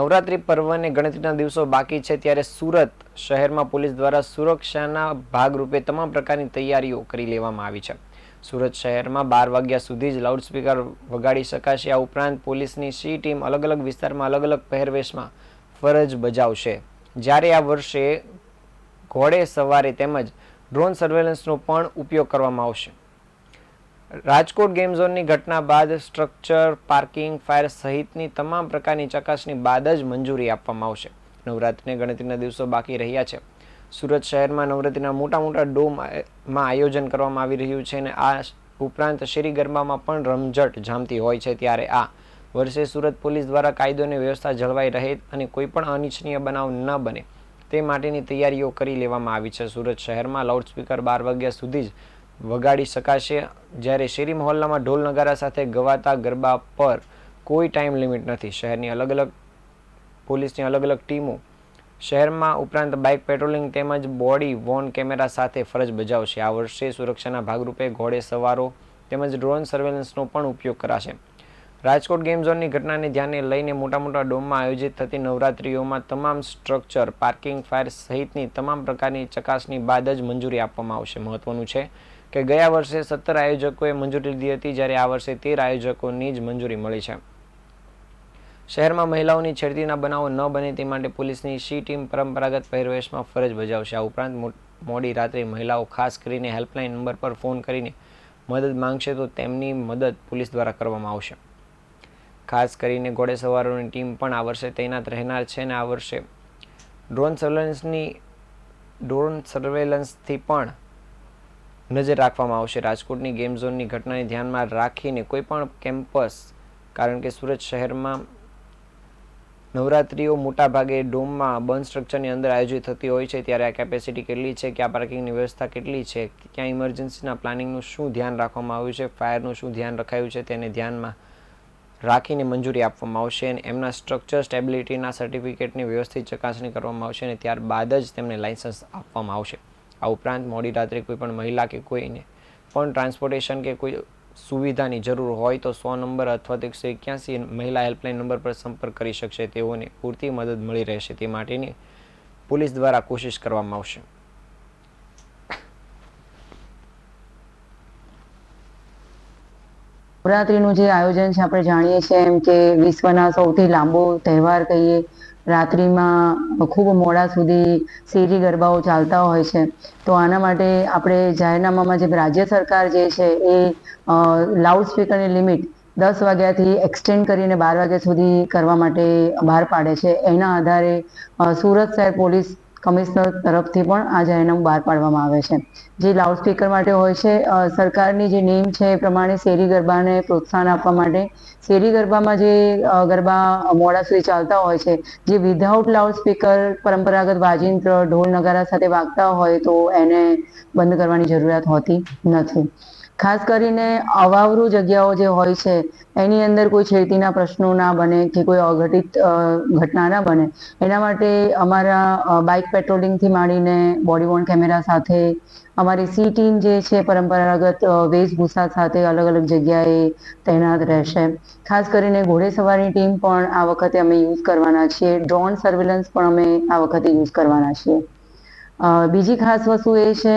નવરાત્રી પર્વને ગણતરીના દિવસો બાકી છે ત્યારે સુરત શહેરમાં પોલીસ દ્વારા સુરક્ષાના ભાગરૂપે તમામ પ્રકારની તૈયારીઓ કરી લેવામાં આવી છે. સુરત શહેરમાં બાર વાગ્યા સુધી જ લાઉડસ્પીકર વગાડી શકાશે. આ ઉપરાંત પોલીસની સી ટીમ અલગ અલગ વિસ્તારમાં અલગ અલગ પહેરવેશમાં ફરજ બજાવશે. જ્યારે આ વર્ષે ઘોડે સવારે તેમજ ડ્રોન સર્વેલન્સનો પણ ઉપયોગ કરવામાં આવશે. રાજકોટ ગેમ ઝોનની ઘટના બાદ સ્ટ્રક્ચર પાર્કિંગ ફાયર સહિતની તમામ પ્રકારની ચકાસણી બાદ જ મંજૂરી આપવામાં આવશે. નવરાત્રિને ગણતરીના દિવસો બાકી રહ્યા છે. સુરત શહેરમાં નવરાત્રિના મોટા મોટા ડોમમાં આયોજન કરવામાં આવી રહ્યું છે અને આ ઉપરાંત શેરી ગરબામાં પણ રમઝટ જામતી હોય છે ત્યારે આ વર્ષે સુરત પોલીસ દ્વારા કાયદો અને વ્યવસ્થા જળવાઈ રહે અને કોઈ પણ અનિચ્છનીય બનાવ ન બને તે માટેની તૈયારીઓ કરી લેવામાં આવી છે. સુરત શહેરમાં લાઉડસ્પીકર બાર વાગ્યા સુધી જ વગાડી શકાશે. જ્યારે શેરી મહોલ્લામાં ઢોલ નગારા સાથે ગવાતા ગરબા પર કોઈ ટાઈમ લિમિટ નથી. શહેરની અલગ અલગ પોલીસની અલગ અલગ ટીમો શહેરમાં ઉપરાંત બાઇક પેટ્રોલિંગ તેમજ બોડી વોન કેમેરા સાથે ફરજ બજાવશે. આ વર્ષે સુરક્ષાના ભાગરૂપે ઘોડે સવારો તેમજ ડ્રોન સર્વેલન્સનો પણ ઉપયોગ કરાશે. રાજકોટ ગેમ ઝોનની ઘટનાને ધ્યાને લઈને મોટા મોટા ડોમમાં આયોજિત થતી નવરાત્રીઓમાં તમામ સ્ટ્રક્ચર, પાર્કિંગ, ફાયર સહિતની તમામ પ્રકારની ચકાસણી બાદ જ મંજૂરી આપવામાં આવશે. મહત્વનું છે કે ગયા વર્ષે સત્તર આયોજકોએ મંજૂરી લીધી હતી, જ્યારે આ વર્ષે તેર આયોજકોની જ મંજૂરી મળી છે. શહેરમાં મહિલાઓની છેડતીના બનાવો ન બને તે માટે પોલીસની સી ટીમ પરંપરાગત પહેરવેશમાં ફરજ બજાવશે. આ ઉપરાંત મોડી રાત્રે મહિલાઓ ખાસ કરીને હેલ્પલાઇન નંબર પર ફોન કરીને મદદ માંગશે તો તેમની મદદ પોલીસ દ્વારા કરવામાં આવશે. ખાસ કરીને ઘોડેસવારોની ટીમ પણ આ વર્ષે તૈનાત રહેનાર છે અને આ વર્ષે ડ્રોન સર્વેલન્સની, ડ્રોન સર્વેલન્સથી પણ નજર રાખવામાં આવશે. રાજકોટની ગેમ ઝોનની ઘટનાને ધ્યાનમાં રાખીને કોઈપણ કેમ્પસ કારણ કે સુરત શહેરમાં નવરાત્રિઓ મોટાભાગે ડોમમાં બંધ સ્ટ્રક્ચરની અંદર આયોજિત થતી હોય છે. ત્યારે આ કેપેસિટી કેટલી છે? ક્યાં પાર્કિંગની વ્યવસ્થા કેટલી છે? ક્યાં ઇમરજન્સીના પ્લાનિંગનું શું ધ્યાન રાખવામાં આવ્યું છે? ફાયરનું શું ધ્યાન રખાયું છે? તેને ધ્યાનમાં રાખીને મંજૂરી આપવામાં આવશે અને એમના સ્ટ્રક્ચર સ્ટેબિલિટીના સર્ટિફિકેટની વ્યવસ્થિત ચકાસણી કરવામાં આવશે અને ત્યારબાદ જ તેમને લાઇસન્સ આપવામાં આવશે. આ ઉપરાંત મોડી રાત્રે કોઈ પણ મહિલા કે કોઈને પણ ટ્રાન્સપોર્ટેશન કે કોઈ સુવિધાની જરૂર હોય તો સો નંબર અથવા તો એકસો એક્યાસી મહિલા હેલ્પલાઇન નંબર પર સંપર્ક કરી શકશે. તેઓને પૂરતી મદદ મળી રહેશે. તે માટેની પોલીસ દ્વારા કોશિશ કરવામાં આવશે. નવરાત્રીનું જે આયોજન છે, આપણે જાણીએ છીએ એમ કે વિશ્વના સૌથી લાંબો તહેવાર કહીએ, રાત્રિમાં ખૂબ મોડા સુધી શેરી ગરબાઓ ચાલતા હોય છે. તો આના માટે આપણે જાહેરનામામાં જે રાજ્ય સરકાર જે છે, એ લાઉડ સ્પીકરની લિમિટ દસ વાગ્યાથી એક્સટેન્ડ કરીને બાર વાગ્યા સુધી કરવા માટે બહાર પાડે છે. એના આધારે સુરત શહેર પોલીસ કમિશનર તરફથી પણ આ જાહેરનામું બહાર પાડવામાં આવે છે. જે લાઉડસ્પીકર માટે હોય છે સરકારની જે નેમ છે એ પ્રમાણે શેરી ગરબાને પ્રોત્સાહન આપવા માટે, શેરી ગરબામાં જે ગરબા મોડા સુધી ચાલતા હોય છે, જે વિધાઉટ લાઉડસ્પીકર પરંપરાગત વાજિંત્ર, ઢોલ નગારા સાથે વાગતા હોય તો એને બંધ કરવાની જરૂરિયાત હોતી નથી. ખાસ કરીને અવાવરૂ જગ્યાઓ જે હોય છે, એની અંદર કોઈ છેડતીના પ્રશ્નો ના બને કે કોઈ અઘટિત ઘટના ના બને. એના માટે અમારા બાઇક પેટ્રોલિંગથી માંડીને બોડી વોર્ન કેમેરા સાથે, અમારી સી ટીમ જે છે પરંપરાગત વેશભૂષા સાથે અલગ અલગ જગ્યાએ તૈનાત રહેશે. ખાસ કરીને ઘોડેસવારની ટીમ પણ આ વખતે અમે યુઝ કરવાના છીએ. ડ્રોન સર્વેલન્સ પણ અમે આ વખતે યુઝ કરવાના છીએ. બીજી ખાસ વસ્તુ એ છે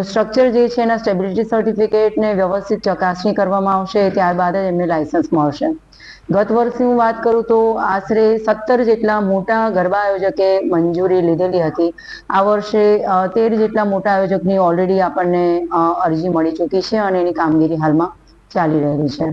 સ્ટ્રક્ચર જે છે, એના સ્ટેબિલિટી સર્ટિફિકેટને વ્યવસ્થિત ચકાસણી કરવામાં આવશે, ત્યારબાદ જ એમને લાયસન્સ મળશે. ગત વર્ષની હું વાત કરું તો આશરે સત્તર જેટલા મોટા ગરબા આયોજકે મંજૂરી લીધેલી હતી. આ વર્ષે તેર જેટલા મોટા આયોજકની ઓલરેડી આપણને અરજી મળી ચૂકી છે અને એની કામગીરી હાલમાં ચાલી રહેલી છે.